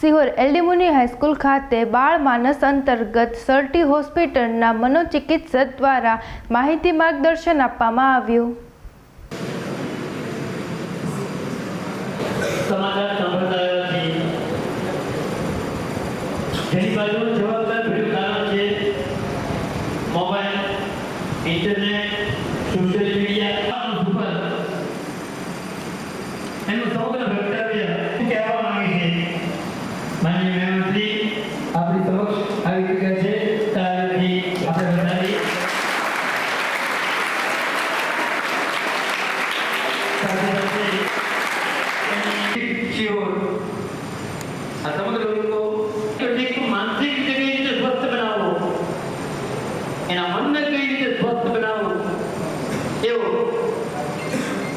Sihor એલડીમુની high school ખાતે બાળ માનસ અંતર્ગત સર્ટી હોસ્પિટલના મનોચિકિત્સક દ્વારા માહિતી માર્ગદર્શન આપવામાં આવ્યું. સમાચાર બાજુ જવાબદાર આપણી સમક્ષ આવી ચૂક્યા છે ત્યારથી આપણે બધાની સાથે સાથે શિહોર આ સમગ્ર લોકો એક માનસિક રીતે કઈ રીતે સ્વસ્થ બનાવવો એના મનને કઈ રીતે સ્વસ્થ બનાવવું એવો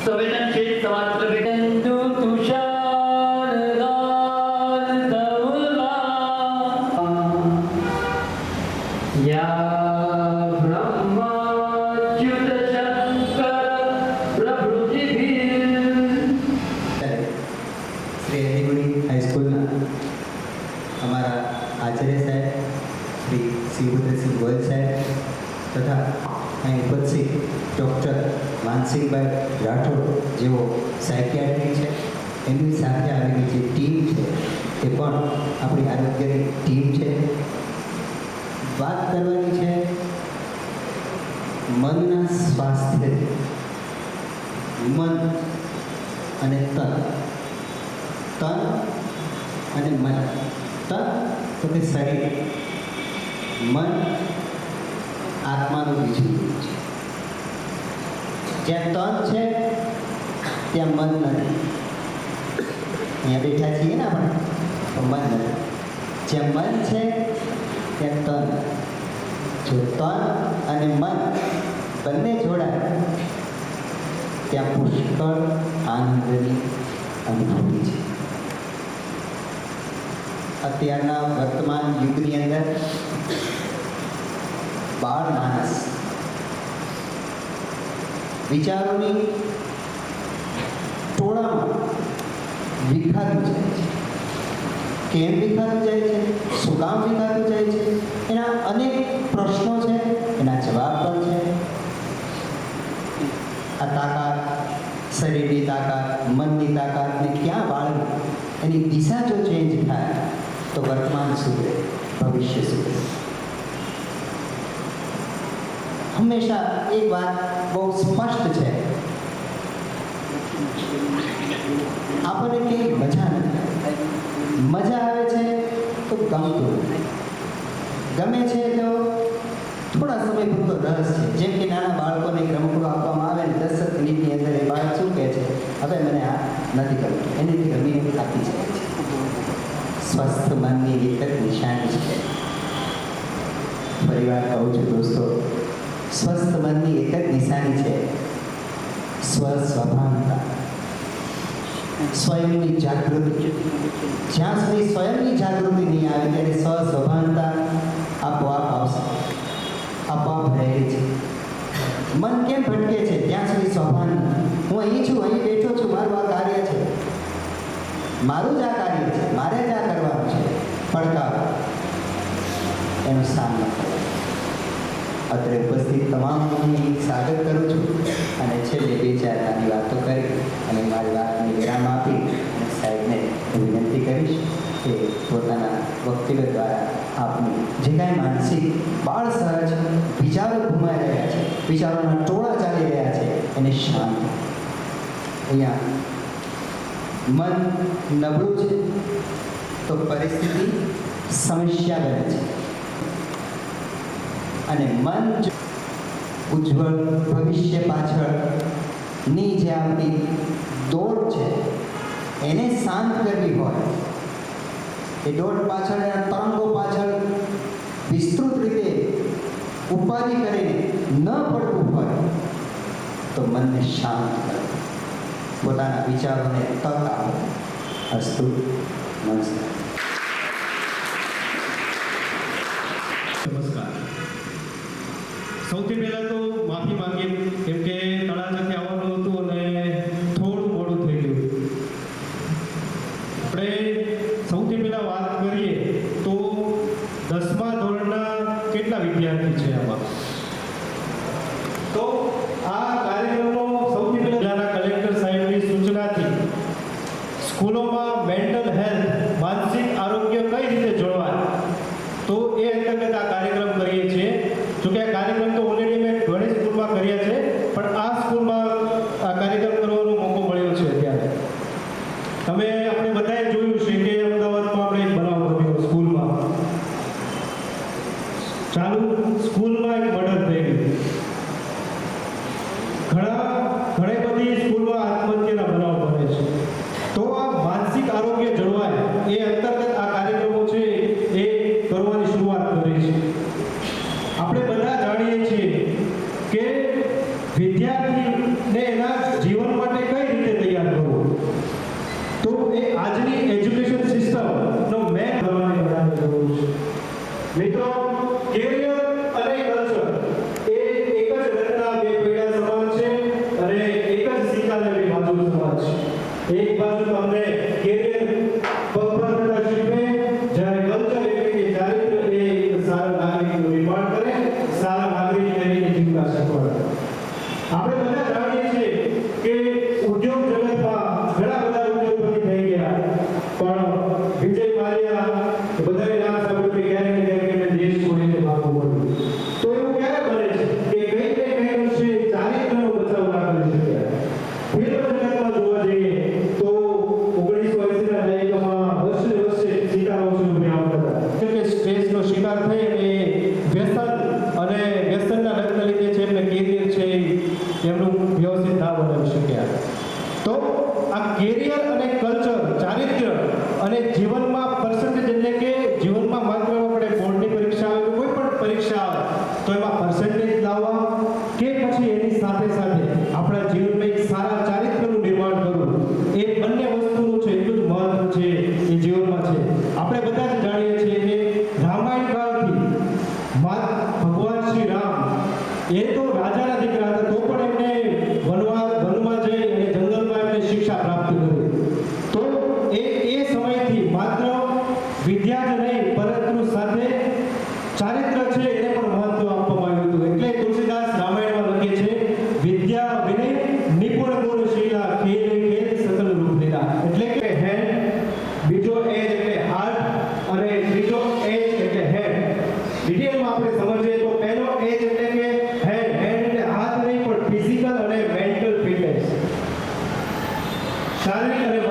સંવેદનશીલ સમાજ તરફે તથા અહીં ઉપસ્થિત ડૉક્ટર માનસિંહભાઈ રાઠોડ જેઓ સાયકિયાટ્રી છે, એમની સાથે આવેલી જે ટીમ છે તે પણ આપણી આરોગ્યની ટીમ છે. વાત કરવાની છે મનના સ્વાસ્થ્ય મન અને તન. તન અને મન. તન તો શરીર. મન આત્માનું બીજું રૂપ છે જ્યાં તન છે, ત્યાં મન નથી. અહીંયા બેઠા છીએ ને આપણે, તો મન નથી. જ્યાં મન છે, ત્યાં તન. જો તન અને મન બંને જોડાય, ત્યાં પુષ્કળ આનંદની અનુભૂતિ છે. અત્યારના વર્તમાન યુગની અંદર બાળ માણસ વિચારોની ટોળામાં વિખાતું જાય છે. કેમ વિખાતું જાય છે? શું કામ વિખાતું જાય છે? એના અનેક પ્રશ્નો છે. એના જવાબ પણ છે. આ તાકાત, શરીરની તાકાત, મનની તાકાતને ક્યાં વાળવી? એની દિશા જો ચેન્જ થાય, તો વર્તમાન સુધરે, ભવિષ્ય સુધરે. હંમેશા એક વાત બહુ સ્પષ્ટ છે. આપણને કંઈ મજા નથી. મજા આવે છે તો ગમતું ગમે છે તો થોડા સમય પૂરતો રસ છે. જેમ કે નાના બાળકોને રમકડું આપવામાં આવે ને દસ મિનિટની અંદર એ બાળક શું કહે છે? હવે મને આ નથી ગમતું. એની ગમીને આપી જાય છે. સ્વસ્થ મનની એક જ નિશાની છે. પરિવાર વાર કહું છું દોસ્તો સ્વસ્થ મનની એક જ નિશાની છે. સ્વ સ્વભાવતા સ્વયંની જાગૃતિ. જ્યાં સુધી સ્વયંની જાગૃતિ નહીં આવે, ત્યારે સ્વ સ્વભાનતા આપોઆપ આવશે. આપોઆપ રહે છે. મન કેમ ભટકે છે? ત્યાં સુધી સ્વભાન હું અહીં છું, અહીં બેઠો છું, મારું આ કાર્ય છે. મારું જ આ કાર્ય છે. મારે જ આ કરવાનું છે. પડકાર. એનો સામનો કરો. અત્રે ઉપસ્થિત તમામ સ્વાગત કરું છું. અને છેલ્લે બે ચાર નાની વાતો કરી અને મારી વાતને વિરામ આપી અને સાહેબને વિનંતી કરીશ કે પોતાના વક્તવ્ય દ્વારા આપની જે કાંઈ માનસિક બાળ સહજ વિચારો ઘુમાઈ રહ્યા છે, વિચારોના ટોળા ચાલી રહ્યા છે, એને શાંત અહીંયા મન નબળું છે, તો પરિસ્થિતિ સમસ્યા બને છે. અને મન ઉજ્જવળ ભવિષ્ય પાછળની જે આપણી દોડ છે, એને શાંત કરવી હોય, એ દોડ પાછળ એના તરંગો પાછળ વિસ્તૃત રીતે ઉપાધિ કરીને ન પડવું હોય, તો મનને શાંત કરો. પોતાના વિચારોને તક આપો અસ્તુ, નમસ્કાર. સૌથી પહેલાં તો માફી માંગીએ, કેમ કે તળાજાથી આવવાનું હતું અને થોડું મોડું થઈ ગયું. આપણે સૌથી પહેલાં વાત કરીએ તો દસમા ધોરણના કેટલા વિદ્યાર્થી છે આમાં? તો આ કાર્યક્રમનો સૌથી પહેલાં જિલ્લાના કલેક્ટર સાહેબની સૂચનાથી સ્કૂલોમાં મેન્ટલ હેલ્થ, માનસિક આરોગ્ય કઈ રીતે જોડવાય તો એ અંતર્ગત આ કાર્યક્રમ કરીએ છીએ. જોકે કેરિયર અને કલ્ચર ચારિત્ર્ય અને જીવનમાં પર્સન્ટેજ એટલે કે જીવનમાં માત્ર આપણે બોર્ડની પરીક્ષા આવે, કોઈ પણ પરીક્ષા આવે, તો એમાં પર્સન્ટેજ લાવવા કે પછી એની સાથે સાથે આપણા જીવનમાં એક સારા ચારિત્રનું નિર્માણ કરવું. એ બંને વસ્તુનું છે, એટલું જ મહત્વ છે એ જીવનમાં છે. આપણે બધા જ જાણીએ शारीरिक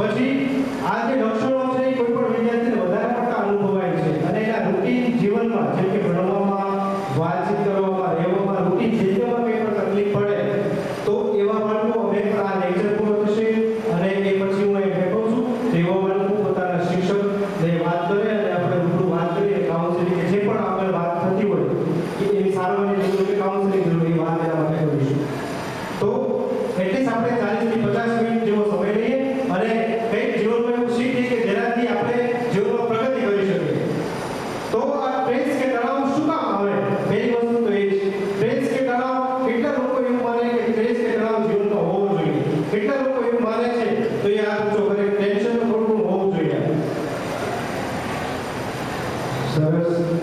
પછી આ જે લક્ષણો છે એ કોઈ પણ વિદ્યાર્થીને વધારે પડતા અનુભવાય છે અને એના રૂટીન જીવનમાં જેમ ભણવામાં વાતચીત કરવામાં રહેવામાં રૂટીન જીવનમાં તકલીફ પડે તો એવા પણ અમે આ લેક્ચર